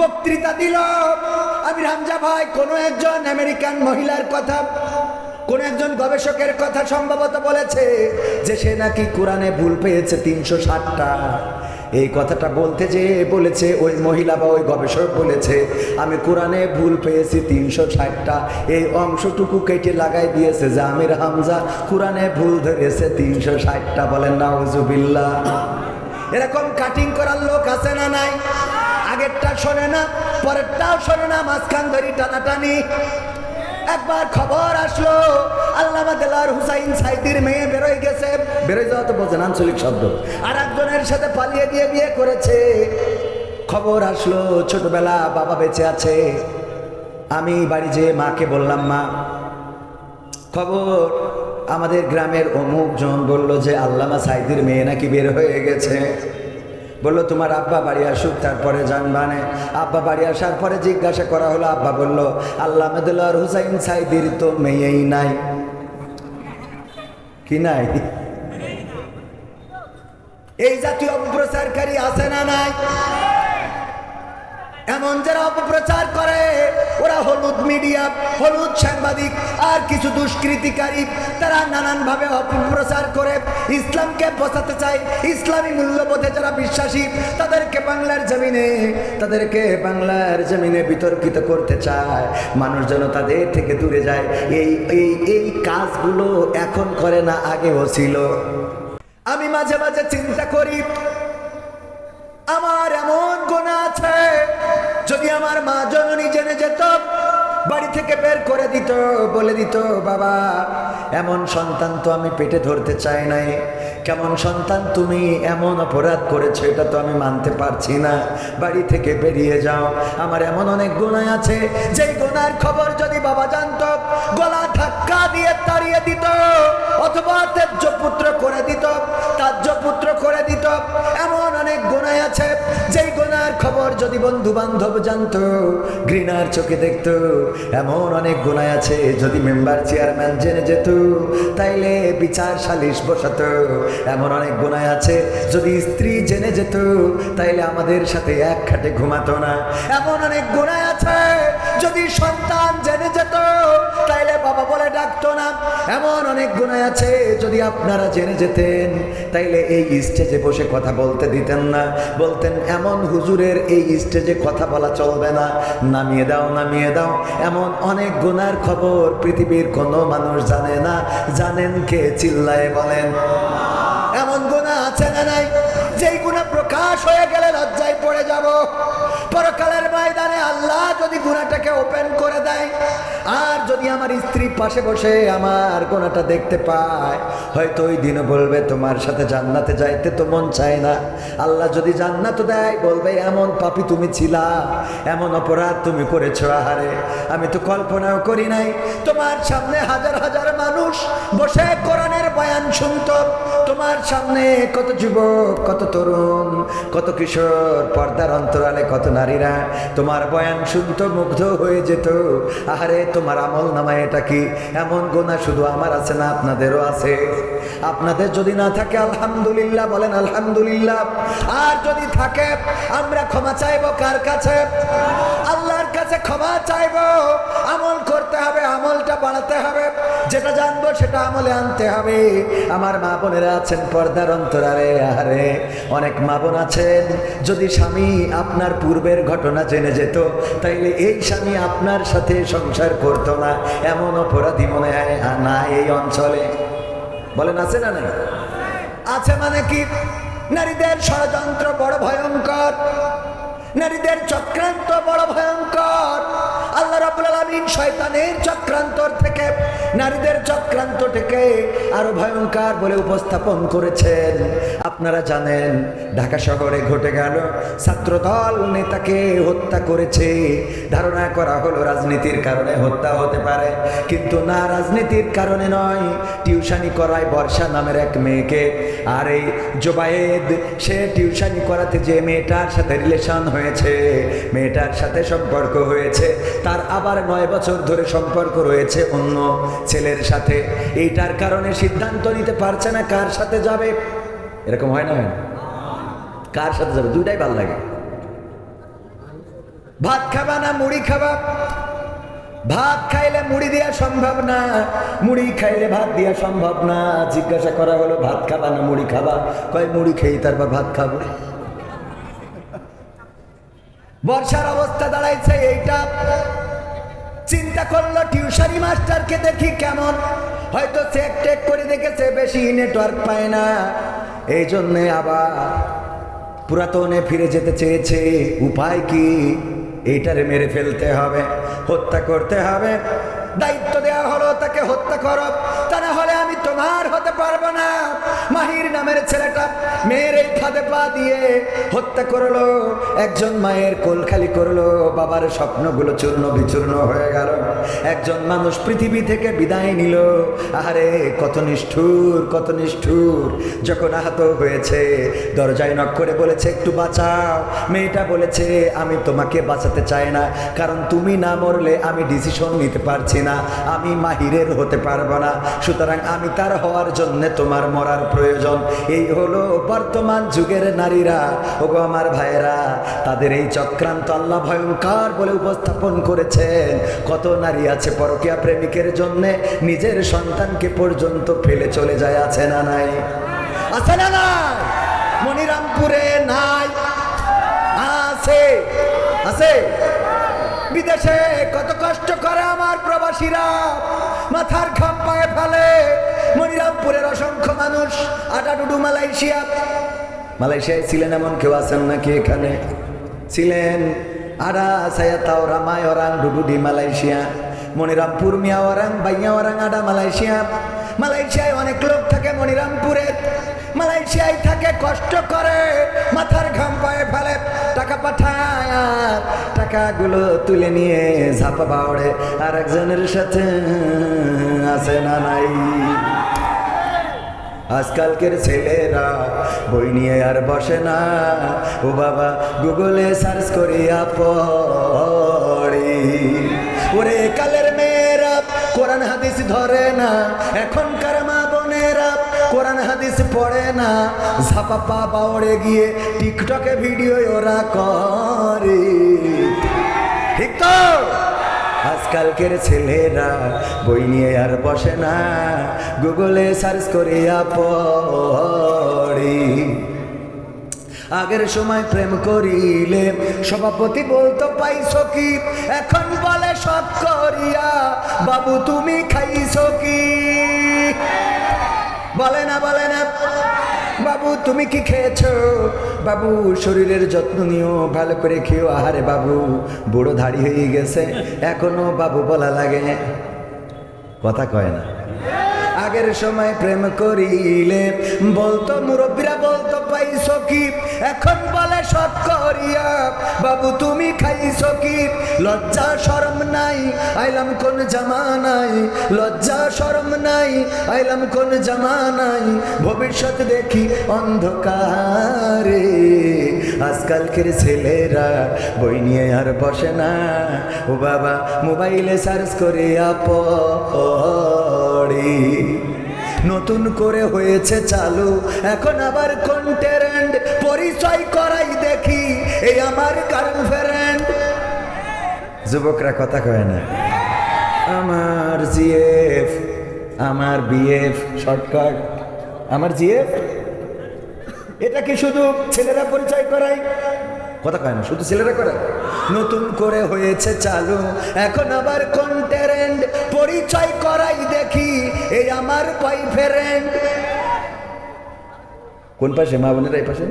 বক্তৃতা দিল। আমি রামজা ভাই, কোনো একজন আমেরিকান মহিলার কথা, কোন একজন গবেষকের কথা সম্ভবত বলেছে যে সে নাকি কোরআনে ভুল পেয়েছে তিনশো ষাটটা। এই কথাটা বলতে যে বলেছে ওই মহিলা বা ওই গবেষক বলেছে, আমি কোরআনে ভুল পেয়েছি তিনশো ষাটটা। এই অংশটুকু কেটে লাগাই দিয়েছে জামির হামজা কোরআনে ভুল ধরেছে তিনশো ষাটটা। বলেন না হুজুবিল্লা এরকম কাটিং করার লোক আছে না নাই? আগেরটা শোনে না, পরেরটাও শোনে না, মাঝখান ধরি টানাটানি। একবার খবর আসলো, আল্লামা দেলার হুসাইন সাইদির মেয়ে বেরোয় গেছে। বেরোয় যাওয়া তো বোঝেন আঞ্চলিক শব্দ। আর একজনের সাথে পালিয়ে গিয়ে বিয়ে করেছে। খবর আসলো, ছোটবেলা বাবা বেঁচে আছে। আমি বাড়ি যেয়ে মাকে বললাম, মা, খবর? আমাদের গ্রামের অমুক জন বলল যে, আল্লামা সাইদির মেয়ে নাকি বের হয়ে গেছে। বলল, তোমার আব্বা বাড়ি আসুক, তারপরে জানবানে আব্বা বাড়ি আসার পরে জিজ্ঞাসা করা হলো, আব্বা বলল, আল্লাহ মেদুল্লাহ হুসাইন সাইদির তো মেয়েই নাই। কি নাই? এই জাতীয় অপপ্রচারকারী আছে না নাই? এমন যারা অপপ্রচার করে, ওরা হলুদ মিডিয়া, হলুদ সাংবাদিক আর কিছু দুষ্কৃতিকারী, তারা নানানভাবে অপপ্রচার করে। ইসলামকে বসাতে চায় ইসলামী মূল্যবোধে যারা বিশ্বাসী, তাদেরকে বাংলার জমিনে, তাদেরকে বাংলার জমিনে বিতর্কিত করতে চায়। মানুষ যেন তাদের থেকে দূরে যায়। এই এই এই কাজগুলো এখন করে না, আগেও ছিল। আমি মাঝে মাঝে চিন্তা করি, আমার এমন গোনা আছে যদি আমার মা জননী জেনে যেত বাড়ি থেকে বের করে দিত, বলে দিত, বাবা, এমন সন্তান তো আমি পেটে ধরতে চাই নাই। কেমন সন্তান তুমি এমন অপরাধ করেছ এটা তো আমি মানতে পারছি না। বাড়ি থেকে বেরিয়ে যাও। আমার এমন অনেক গুণায় আছে। যেই গুণার খবর যদি বাবা জানতো, গলা ধাক্কা দিয়ে তাড়িয়ে দিত, অথবা তেজ্য পুত্র করে দিত তাজ্য পুত্র করে দিত, এমন অনেক গোনায় আছে। যেই গোনার খবর যদি বন্ধু বান্ধব জানতো, ঘৃণার চোখে দেখতো এমন অনেক গুণায় আছে, যদি মেম্বার চেয়ারম্যান জেনে যেত, তাইলে বিচার সালিশ বসাত। এমন অনেক গুণায় আছে, যদি স্ত্রী জেনে যেত, তাইলে আমাদের সাথে এক খাটে ঘুমাতো না। এমন অনেক আছে যদি সন্তান জেনে যেত, তাইলে বাবা বলে ডাকতো না। এমন অনেক গুণায় আছে, যদি আপনারা জেনে যেতেন, তাইলে এই স্টেজে বসে কথা বলতে দিতেন না। বলতেন, এমন হুজুরের এই স্টেজে কথা বলা চলবে না। নামিয়ে দাও নামিয়ে দাও। এমন অনেক গুনার খবর পৃথিবীর কোনো মানুষ জানে না। জানেন কে? চিল্লায় বলেন। এমন গুণা আছে না নাই? যেই গুণা প্রকাশ হয়ে গেলে লজ্জায় পড়ে যাব। পরকালের ময়দানে আল্লাহ যদি গুণাটাকে ওপেন করে দেয়, আর যদি আমার স্ত্রী পাশে বসে আমার গোনাটা দেখতে পায়, হয়তো ওই দিনও বলবে, তোমার সাথে জান্নাতে যাইতে তো মন চায় না। আল্লাহ যদি জান্নাত দেয়, বলবে, এমন পাপি তুমি ছিলা, এমন অপরাধ তুমি করেছ, আহারে, আমি তো কল্পনাও করি নাই। তোমার সামনে হাজার হাজার মানুষ বসে কোরআনের বয়ান শুনতো। তোমার সামনে কত যুবক, কত তরুণ, কত কিশোর, পর্দার অন্তরালে কত নারীরা তোমার বয়ান শুনতো, মুগ্ধ হয়ে যেত। আহারে, তোমার আমল নামায় এটা কি? এমন গোনা শুধু আমার আছে না আপনাদেরও আছে? আপনাদের যদি না থাকে, আলহামদুলিল্লাহ, বলেন আলহামদুলিল্লাহ। আর যদি থাকে, আমরা ক্ষমা চাইব কার কাছে? আল্লাহর কাছে ক্ষমা চাইব আমল করতে হবে আমলটা বাড়াতে হবে যেটা জানব সেটা আমলে আনতে হবে। আমার মা বোনেরা আছেন পর্দার অন্তরারে আরে অনেক মা বোন আছেন। যদি স্বামী আপনার পূর্বের ঘটনা জেনে যেত, তাইলে এই স্বামী আপনার সাথে সংসার করতো না। এমন অপরাধী মনে হয় না এই অঞ্চলে। বলেন, আছে না নাই? আছে মানে কি? নারীদের ষড়যন্ত্র বড় ভয়ঙ্কর। নারীদের চক্রান্ত বড় ভয়ঙ্কর। আল্লাহ রাবুল আলমিন শয়তানের চক্রান্তর থেকে, নারীদের চক্রান্ত থেকে আরও ভয়ঙ্কর বলে উপস্থাপন করেছেন। আপনারা জানেন, ঢাকা শহরে ঘটে গেল, ছাত্রদল নেতাকে হত্যা করেছে। ধারণা করা হলো রাজনীতির কারণে হত্যা হতে পারে, কিন্তু না রাজনীতির কারণে নয়, টিউশনি করায় বর্ষা নামের এক মেয়েকে। আর এই জোবায়েদ, সে টিউশনি করাতে যে মেয়েটার সাথে রিলেশন হয়েছে, মেয়েটার সাথে সম্পর্ক হয়েছে তার আবার নয় বছর ধরে সম্পর্ক রয়েছে অন্য ছেলের সাথে। এইটার কারণে সিদ্ধান্ত নিতে পারছে না কার সাথে যাবে। এরকম হয় না হয়? কার সাথে যাবে? দুইটাই ভালো লাগে। ভাত খাবা না মুড়ি খাবা? ভাত খাইলে মুড়ি দেওয়া সম্ভব না, মুড়ি খাইলে ভাত দেওয়া সম্ভব না। জিজ্ঞাসা করা হলো, ভাত খাবা না মুড়ি খাবা? কয়, মুড়ি খেয়ে তারপর ভাত খাব। বর্ষার অবস্থা দাঁড়াইছে এইটা। চিন্তা করল টিউশনি মাস্টারকে দেখি কেমন। হয়তো চেক টেক করে দেখেছে, বেশি নেটওয়ার্ক পায় না। এই জন্যে আবার পুরাতনে ফিরে যেতে চেয়েছে। উপায় কি? এইটারে মেরে ফেলতে হবে, হত্যা করতে হবে। দায়িত্ব দেওয়া হলো তাকে হত্যা করো। তোমার হতে পারব না। মাহির নামের ছেলেটা মেয়ের এই ফাঁদে পা দিয়ে হত্যা করল। একজন মায়ের কোল খালি করল। বাবার স্বপ্নগুলো চূর্ণ বিচূর্ণ হয়ে গেল। একজন মানুষ পৃথিবী থেকে বিদায় নিল। আরে কত নিষ্ঠুর কত নিষ্ঠুর। যখন আহত হয়েছে, দরজায় নক করে বলেছে, একটু বাঁচাও। মেয়েটা বলেছে, আমি তোমাকে বাঁচাতে চাই না। কারণ তুমি না মরলে আমি ডিসিশন নিতে পারছি না। আমি মাহিরের হতে পারব না। সুতরাং আমি তার হওয়ার জন্য তোমার মরার প্রয়োজন। এই হলো বর্তমান যুগের নারীরা। ওগো আমার ভাইয়েরা, তাদের এই চক্রান্ত আল্লাহ ভয়ঙ্কর বলে উপস্থাপন করেছেন। কত নারী আছে পরকীয়া প্রেমিকের জন্য নিজের সন্তানকে পর্যন্ত ফেলে চলে যায়, আছে না নাই? আছে না নাই? মনিরামপুরে নাই? আছে। আছে? বিদেশে কত কষ্ট করে আমার প্রবাসীরা। মাথার ঘাম পায়ে ফেলে। মনিরামপুরের অসংখ্য মানুষ আটাডুডু মালয়েশিয়া। মালয়েশিয়ায় ছিলেন এমন কেউ আছেন নাকি এখানে? ছিলেন আড়া সায়া মায়রাং ডুডুডি মালয়েশিয়া। মনিরামপুর মিয়াওয়ারাং বাইয়াওয়ারাং আডা মালয়েশিয়া। মালয়েশিয়ায় অনেক লোক থাকে মনিরামপুরে। মালয়েশিয়ায় থাকে কষ্ট করে। মাথার টাকাগুলো তুলে নিয়ে ঝাপা বাউড়ে আর একজনের সাথে আছে না নাই। আজকালকের ছেলেরা বই নিয়ে আর বসে না। ও বাবা, গুগলে সার্চ করিয়া পড়ি। ওরে কালের মেয়েরা, কোরআন হাদিস ধরে না। এখনকার মা বোনেরা কোরআন হাদিস পড়ে না। ঝাপা পা বাউড়ে গিয়ে টিকটকে ভিডিও ওরা করে। ঠিক তো আজকালকের ছেলেরা বই নিয়ে আর বসে না। গুগলে সার্চ করিয়া পড়ি। আগের সময় প্রেম করিলে সভাপতি বলতো, পাইছো কি? এখন বলে সব করিয়া। বাবু, তুমি খাইছো কি? বলে না বলে না। বাবু, তুমি কি খেয়েছো? বাবু, শরীরের যত্ন নিও, ভালো করে খেও। আহারে বাবু, বুড়ো ধাড়ি হয়ে গেছে। এখনও বাবু বলা লাগে। কথা কয় না। আগের সময় প্রেম করিলে, বলতো মুরব্বীরা, বলতো পাইছো কি? এখন বলে সব করিয়া, বাবু, তুমি খাইছো কি? লজ্জা, শরম নাই, আইলাম কোন জামানাই লজ্জা, শরম নাই, আইলাম কোন জামানাই ভবিষ্যৎ দেখি অন্ধকারে। আজকালকের ছেলেরা বই নিয়ে আর বসে না। ও বাবা, মোবাইলে সার্চ করে পড়ি নতুন করে হয়েছে চালু, এখন আবার কোন পরিচয় করাই দেখি, এই আমার গার্লফ্রেন্ড যুবকরা কথা কয় না, আমার জিএফ, আমার বিএফ শর্টকাট আমার জিএফ? এটা কি শুধু ছেলেরা পরিচয় করায়? কথা কয় না, শুধু ছেলেরা করে নতুন করে হয়েছে চালু, এখন আবার কোন ট্রেন্ড পরিচয় করাই দেখি, এই আমার বয়ফ্রেন্ড কোন পাশে, মা বোনেরা এই পাশে?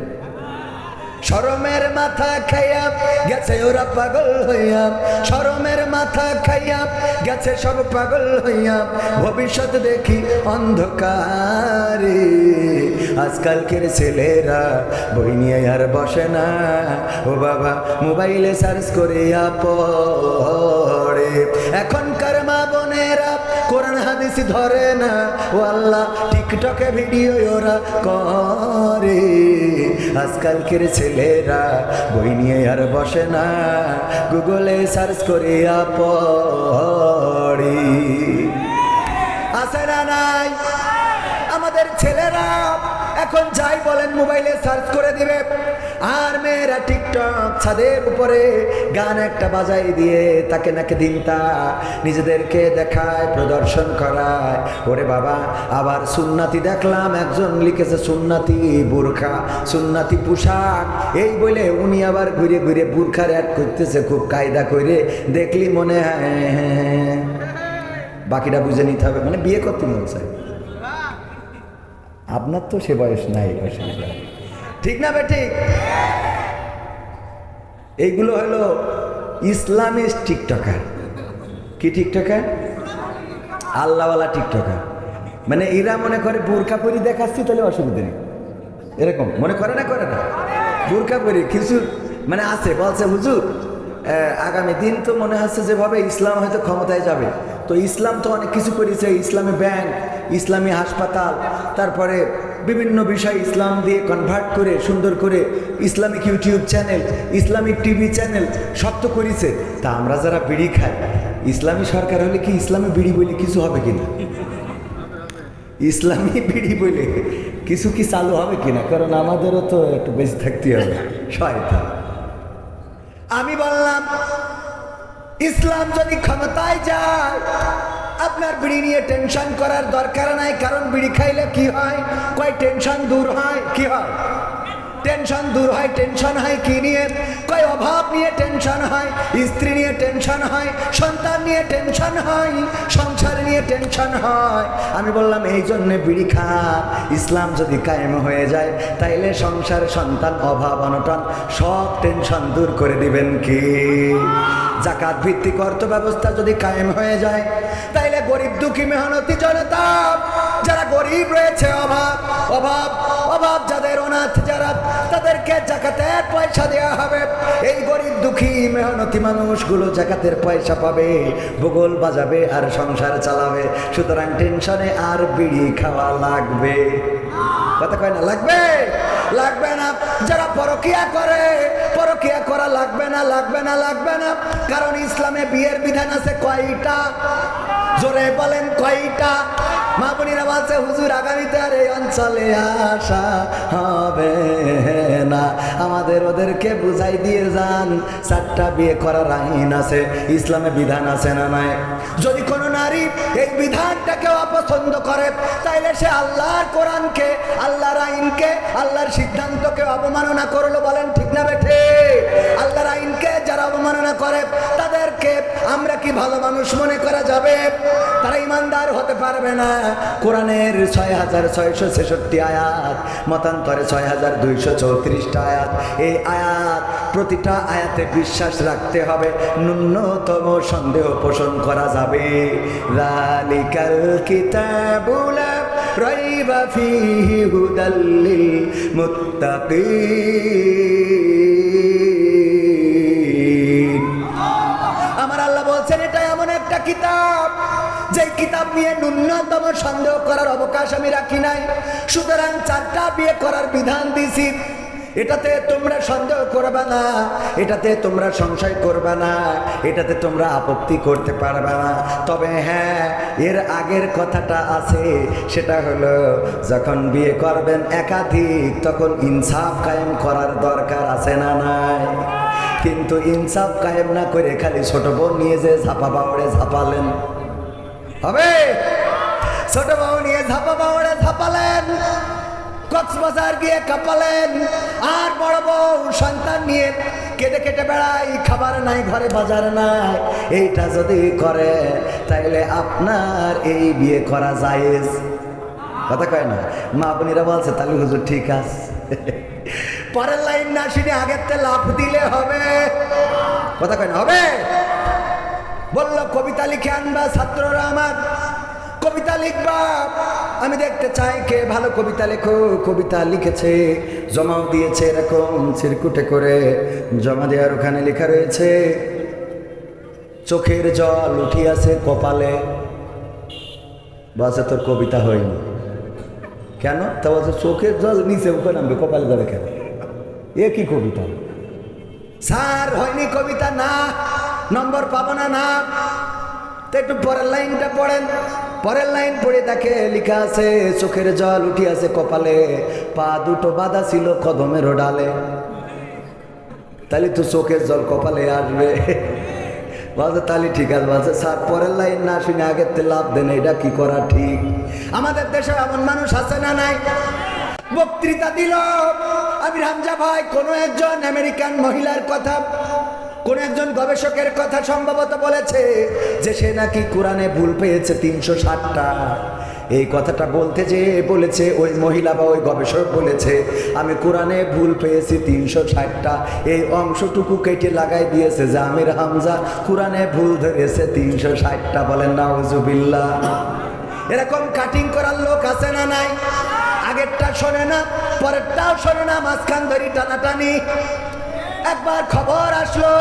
শরমের মাথা খাইয়া গেছে ওরা পাগল হইয়া। শরমের মাথা খাইয়া গেছে সব পাগল হইয়া। ভবিষ্যৎ দেখি অন্ধকারে। আজকালকের ছেলেরা বই নিয়ে আর বসে না। ও বাবা, মোবাইলে সার্চ করিয়া পড়ে। এখনকার ধরে না, ও আল্লাহ, টিকটকে ভিডিও ওরা করে। আজকালকের ছেলেরা বই নিয়ে আর বসে না, গুগলে সার্চ করিয়া পড়ি। আসে না নাই? আমাদের ছেলেরা এখন যাই বলেন মোবাইলে সার্চ করে দিবে আর মেয়েরা টিকটক ছাদের উপরে গান একটা বাজাই দিয়ে তাকে নাকি দিনতা নিজেদেরকে দেখায় প্রদর্শন করায় ওরে বাবা আবার সুন্নাতি দেখলাম একজন লিখেছে সুন্নাতি বুরখা সুন্নাতি পোশাক এই বলে উনি আবার ঘুরে ঘুরে বুরখার অ্যাড করতেছে খুব কায়দা করে দেখলি মনে হয় হ্যাঁ, বাকিটা বুঝে নিতে হবে মানে বিয়ে করতে মন চায় আপনার তো সে বয়স নাই। ঠিক না ঠিক? এইগুলো হলো ইসলামিক টিকটকার। কি টিকটকার? আল্লাহওয়ালা টিকটকার। মানে এরা মনে করে বোরকা পরি দেখাচ্ছি, তাহলে অসুবিধা নেই। এরকম, মনে করে না করে না? বোরকা পরি, কিছু মানে আছে, বলছে, হুজুর আগামী দিন তো মনে হচ্ছে যেভাবে ইসলাম হয়তো ক্ষমতায় যাবে। তো ইসলাম তো অনেক কিছু করেছে, ইসলামী ব্যাংক ইসলামী হাসপাতাল, তারপরে বিভিন্ন বিষয় ইসলাম দিয়ে কনভার্ট করে, সুন্দর করে Islamic YouTube channel Islamic TV channel সব তো করেছে। তা আমরা যারা বিড়ি খাই, ইসলামী সরকার হলে কি ইসলামী বিড়ি বলে কিছু হবে কিনা? ইসলামী বিড়ি বলে কিছু কি চালু হবে কিনা? কারণ আমাদেরও তো একটু বেশি থাকতে হবে। শয়তান। আমি বললাম, ইসলাম যদি ক্ষমতায় যায় আপনার বিড়ি নিয়ে টেনশন করার দরকার নাই, কারণ বিড়ি খাইলে কি হয়? কয় টেনশন দূর হয়? কি হয়? টেনশন দূর হয় টেনশন হয় কি নিয়ে? কয়, অভাব নিয়ে টেনশন হয়, স্ত্রী নিয়ে টেনশন হয়, সন্তান নিয়ে টেনশন হয়, সংসার নিয়ে টেনশন হয়। আমি বললাম, এই জন্যে বিড়ি খা। ইসলাম যদি কায়েম হয়ে যায়, তাইলে সংসার, সন্তান, অভাব, অনটন সব টেনশন দূর করে দিবেন কি? জাকাত ভিত্তিক অর্থ ব্যবস্থা যদি কায়েম হয়ে যায় গরিব দুঃখী মেহনতি জনতা, যারা গরিব রয়েছে, অভাব অভাব অভাব যাদের অনাথ যারা, তাদেরকে জাকাতের পয়সা দেওয়া হবে। এই গরিব দুঃখী মেহনতি মানুষগুলো জাকাতের পয়সা পাবে, ভূগোল বাজাবে আর সংসার চালাবে। সুতরাং টেনশনে আর বিড়ি খাওয়া লাগবে। কথা কয় না, লাগবে? লাগবে না। যারা পরকিয়া করে, পরকিয়া করা লাগবে না লাগবে না লাগবে না। কারণ ইসলামে বিয়ের বিধান আছে কয়টা? জোরে বলেন কয়টা? মা বোনিরা বলছে, হুজুর, আগামীতে আর এই অঞ্চলে আসা হবে না। আমাদের ওদেরকে বুঝাই দিয়ে যান, চারটা বিয়ে করার আইন আছে, ইসলামে বিধান আছে না নাই? যদি কোনো নারী এই বিধানটাকে অপছন্দ করে, তাইলে সে আল্লাহর কোরআনকে, আল্লাহর আইনকে, আল্লাহর সিদ্ধান্তকে অবমাননা করল বলেন ঠিক না বেঠে আল্লাহর আইনকে যারা অবমাননা করে, তাদেরকে আমরা কি ভালো মানুষ মনে করা যাবে? তারা ইমানদার হতে পারবে না। কোরআনের ছয় হাজার ছয়শো ছেষট্টি আয়াত, মতান্তরে ছয় হাজার দুইশো চৌত্রিশটা আয়াত। এই আয়াত প্রতিটা আয়াতে বিশ্বাস রাখতে হবে, ন্যূনতম সন্দেহ পোষণ করা যাবে। রালিকাল কিতাবুলা রাইবা ফিহি হুদাল্লিল মুত্তাকিন। একটা কিতাব। যে কিতাব নিয়ে ন্যূনতম সন্দেহ করার অবকাশ আমি রাখি নাই। সুতরাং চারটা বিয়ে করার বিধান দিছি। এটাতে তোমরা সন্দেহ করবে না, এটাতে তোমরা সংশয় করবে না, এটাতে তোমরা আপত্তি করতে পারবে না। তবে হ্যাঁ এর আগের কথাটা আছে, সেটা হলো, যখন বিয়ে করবেন একাধিক, তখন ইনসাফ কায়েম করার দরকার আছে না নাই? কিন্তু ইনসাফ কায়েম না করে খালি ছোট বোন নিয়ে যে ঝাপা বাউড়ে ঝাপালেন। হবে? ছোট বউ নিয়ে ঝাপা বাউড়ে ঝাপালেন, কক্সবাজার গিয়ে কাঁপালেন, আর বড় বউ সন্তান নিয়ে কেটে কেটে বেড়াই খাবার নাই, ঘরে বাজার নাই। এইটা যদি করে, তাইলে আপনার এই বিয়ে করা জায়েজ। কথা কয় না? মা বোনিরা বলছে, তাহলে হুজুর ঠিক আছে। পরের লাইন না শুনে আগের তে লাভ দিলে হবে। কথা কয় না, হবে? বলল, কবিতা লিখে আনবা ছাত্ররা আমার। কবিতা লিখবা। আমি দেখতে চাই কে ভালো কবিতা লেখো। কবিতা লিখেছে, জমাও দিয়েছে এরকম চিরকুটে করে। জমা দেওয়ার ওখানে লেখা রয়েছে, চোখের জল উঠিয়াছে কপালে। বাসে তোর কবিতা হয়নি। কেন? তা বলছে, চোখের জল নিচে উপরে নামবে, কপালে যাবে কেন? এ কি কবিতা? স্যার, হয়নি কবিতা, না। নম্বর পাবো না না। তো একটু পরের লাইনটা পড়েন। পরের লাইন পড়ে দেখে লেখা আছে, চোখের জল উঠি আছে কপালে। পা দুটো বাঁধা ছিল কদমের ডালে। তাহলে তো চোখের জল কপালে আসবে। বলছে, তাহলে ঠিক আছে। বলছে, স্যার, পরের লাইন না শুনে আগের লাভ দেন, এটা কি করা ঠিক? আমাদের দেশে এমন মানুষ আছে না নাই? বক্তৃতা দিল। আমি হামজা ভাই, কোনো একজন আমেরিকান মহিলার কথা, কোন একজন গবেষকের কথা সম্ভবত বলেছে যে সে নাকি কোরআনে ভুল পেয়েছে তিনশো ষাটটা। এই কথাটা বলতে যে বলেছে ওই মহিলা বা ওই গবেষক বলেছে, আমি কোরআনে ভুল পেয়েছি তিনশো ষাটটা। এই অংশটুকু কেটে লাগাই দিয়েছে যে আমির হামজা কোরআনে ভুল ধরেছে তিনশো ষাটটা। বলেন না হুজুবিল্লা এরকম কাটিং করার লোক আছে না নাই? আগেরটা শোনে না, পরেরটাও শোনে না, মাঝখান ধরি টানাটানি। একবার খবর আসলো,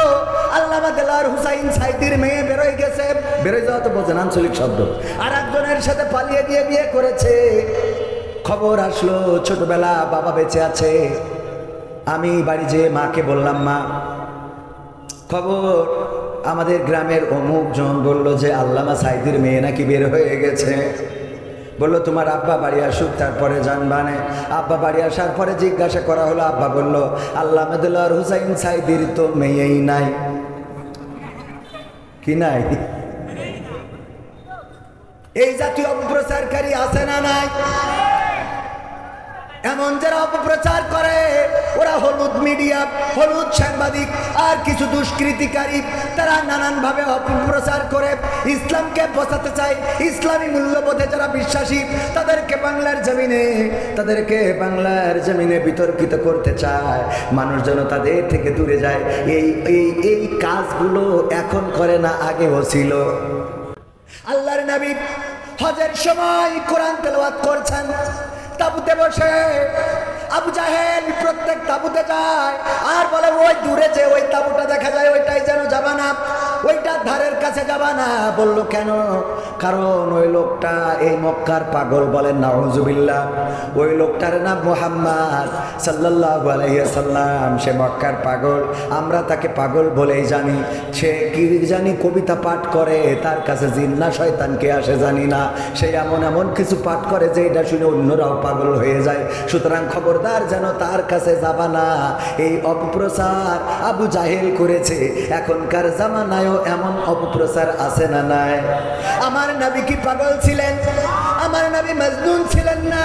আল্লামা দেলার হুসাইন সাইদির মেয়ে বেরোয় গেছে। বেরোয় যাওয়া তো বোঝেন আঞ্চলিক শব্দ। আর একজনের সাথে পালিয়ে গিয়ে বিয়ে করেছে। খবর আসলো, ছোটবেলা বাবা বেঁচে আছে। আমি বাড়ি যেয়ে মাকে বললাম, মা, খবর, আমাদের গ্রামের অমুক জন বলল যে আল্লামা সাইদির মেয়ে নাকি বের হয়ে গেছে। বলল, তোমার আব্বা বাড়ি আসুক, তারপরে জানবানে আব্বা বাড়ি আসার পরে জিজ্ঞাসা করা হলো, আব্বা বলল, আল্লাহ মেদুল্লাহ হুসাইন সাইদির তো মেয়েই নাই। কি নাই? এই জাতীয় অপপ্রচারকারী আছে না নাই? এমন যারা অপপ্রচার করে, ওরা হলুদ মিডিয়া, হলুদ সাংবাদিক আর কিছু দুষ্কৃতিকারী, তারা নানানভাবে অপপ্রচার করে। ইসলামকে বসাতে চায় ইসলামী মূল্যবোধে যারা বিশ্বাসী, তাদেরকে বাংলার জমিনে, তাদেরকে বাংলার জমিনে বিতর্কিত করতে চায়। মানুষ যেন তাদের থেকে দূরে যায়। এই এই এই কাজগুলো এখন করে না, আগেও ছিল। আল্লাহর নবী হজের সময় কোরআন তেলাওয়াত করছেন। তাবুতে বসে। আবু জাহেল প্রত্যেক তাবুতে যায়। আর বলে, ওই দূরে যে, ওই তাবুটা দেখা যায়, ওইটাই যেন ওইটার ধারের কাছে যাবা না। বলল, কেন? কারণ ওই লোকটা এই মক্কার পাগল বলেন নাউজুবিল্লাহ। ওই লোকটার নাম মোহাম্মদ সাল্লাল্লাহু আলাইহি সাল্লাম সে মক্কার পাগল। আমরা তাকে পাগল বলেই জানি। সে কি জানি কবিতা পাঠ করে, তার কাছে জিন্না শয়তানকে আসে, জানি না। সে এমন এমন কিছু পাঠ করে যে এটা শুনে অন্যরাও পাগল হয়ে যায়। সুতরাং খবরদার যেন তার কাছে যাবা না। এই অপপ্রচার আবু জাহেল করেছে। এখনকার জামানায়ও এমন অপপ্রচার আছে না নাই? আমার নবী কি পাগল ছিলেন? আমার নবী মজনুন ছিলেন না?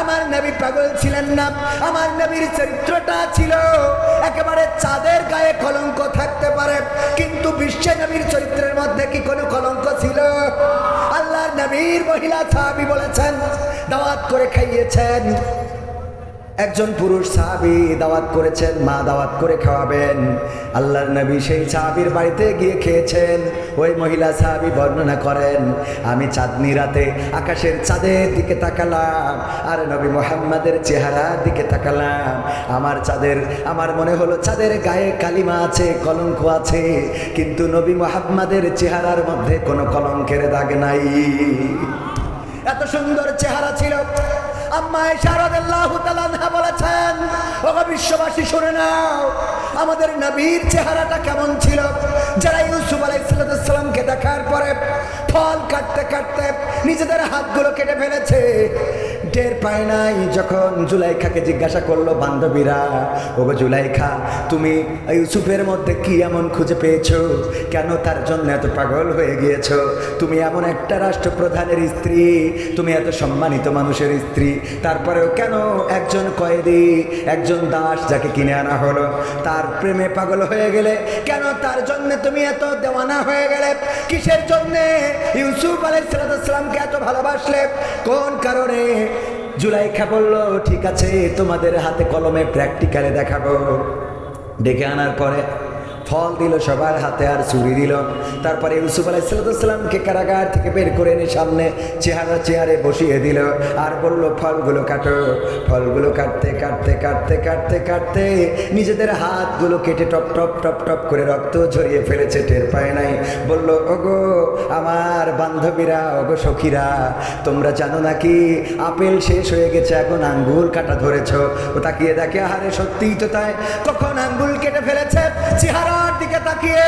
আমার নবী পাগল ছিলেন না? আমার নবীর চরিত্রটা ছিল একেবারে চাঁদের গায়ে কলঙ্ক থাকতে পারে, কিন্তু বিশ্বে নবীর চরিত্রের মধ্যে কি কোনো কলঙ্ক ছিল? আল্লাহর নবীর মহিলা সাহাবি বলেছেন, দাওয়াত করে খাইয়েছেন। একজন পুরুষ সাহাবি দাওয়াত করেছেন, মা দাওয়াত করে খাওয়াবেন। আল্লাহর নবী সেই সাহাবির বাড়িতে গিয়ে খেয়েছেন। ওই মহিলা সাহাবি বর্ণনা করেন, আমি চাঁদনি রাতে আকাশের চাঁদের দিকে তাকালাম আর নবী মোহাম্মদের চেহারার দিকে তাকালাম। আমার চাঁদের, আমার মনে হলো চাঁদের গায়ে কালিমা আছে, কলঙ্ক আছে, কিন্তু নবী মোহাম্মদের চেহারার মধ্যে কোনো কলঙ্কের দাগ নাই। এত সুন্দর চেহারা ছিল। আম্মা শারদাল্লাহু তাআলা বলেছেন, ওগো বিশ্ববাসী, শুনে নাও, আমাদের নবীর চেহারাটা কেমন ছিল? যারা ইউসুফ আলাইসালামকে সালামকে দেখার পরে ফল কাটতে কাটতে নিজেদের হাতগুলো কেটে ফেলেছে। টের পায় নাই। যখন জুলাইখাকে জিজ্ঞাসা করল, বান্ধবীরা ওগো জুলাইখা, তুমি ইউসুফের মধ্যে কি এমন খুঁজে পেয়েছ? কেন তার জন্য এত পাগল হয়ে গিয়েছো? তুমি এমন একটা রাষ্ট্রপ্রধানের স্ত্রী, তুমি এত সম্মানিত মানুষের স্ত্রী। তারপরেও কেন একজন কয়েদি, একজন দাস যাকে কিনে আনা হলো? তার প্রেমে পাগল হয়ে গেলে কেন তার জন্য তুমি এত দেওয়ানা হয়ে গেলে? কিসের জন্যে ইউসুফ আলাইসালামকে এত ভালোবাসলে? কোন কারণে জুলাইখা বলল, ঠিক আছে, তোমাদের হাতে কলমে প্র্যাকটিক্যালে দেখাবো। ডেকে আনার পরে ফল দিল সবার হাতে আর চুরি দিল। তারপরে ইউসুফ আলাইসালামকে কারাগার থেকে বের করে এনে সামনে চেহারা চেহারে বসিয়ে দিল আর বলল, ফলগুলো কাটো, ফলগুলো কাটতে কাটতে কাটতে কাটতে কাটতে। নিজেদের হাতগুলো কেটে টপ টপ টপ টপ করে রক্ত ঝরিয়ে ফেলেছে, টের পায় নাই। বলল, ওগো আমার বান্ধবীরা, ওগো সখীরা, তোমরা জানো নাকি আপেল শেষ হয়ে গেছে, এখন আঙ্গুল কাটা ধরেছ। ও তাকিয়ে দেখে, আহারে, সত্যিই তো তাই। কখন আঙ্গুল কেটে ফেলেছে? চেহারা আমার দিকে তাকিয়ে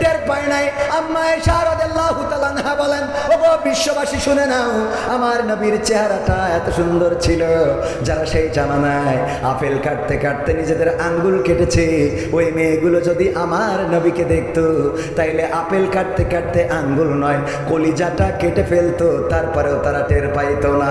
টের পায় নাই। আম্মা শারদাল্লাহু তাআলা বলেন, ওগো বিশ্ববাসী, শুনে নাও, আমার নবীর চেহারাটা এত সুন্দর ছিল। যারা সেই জামানায় আপেল কাটতে কাটতে নিজেদের আঙ্গুল কেটেছে, ওই মেয়েগুলো যদি আমার নবীকে দেখতো, তাইলে আপেল কাটতে কাটতে আঙ্গুল নয় কলিজাটা কেটে ফেলতো তারপরেও তারা টের পাইতো না।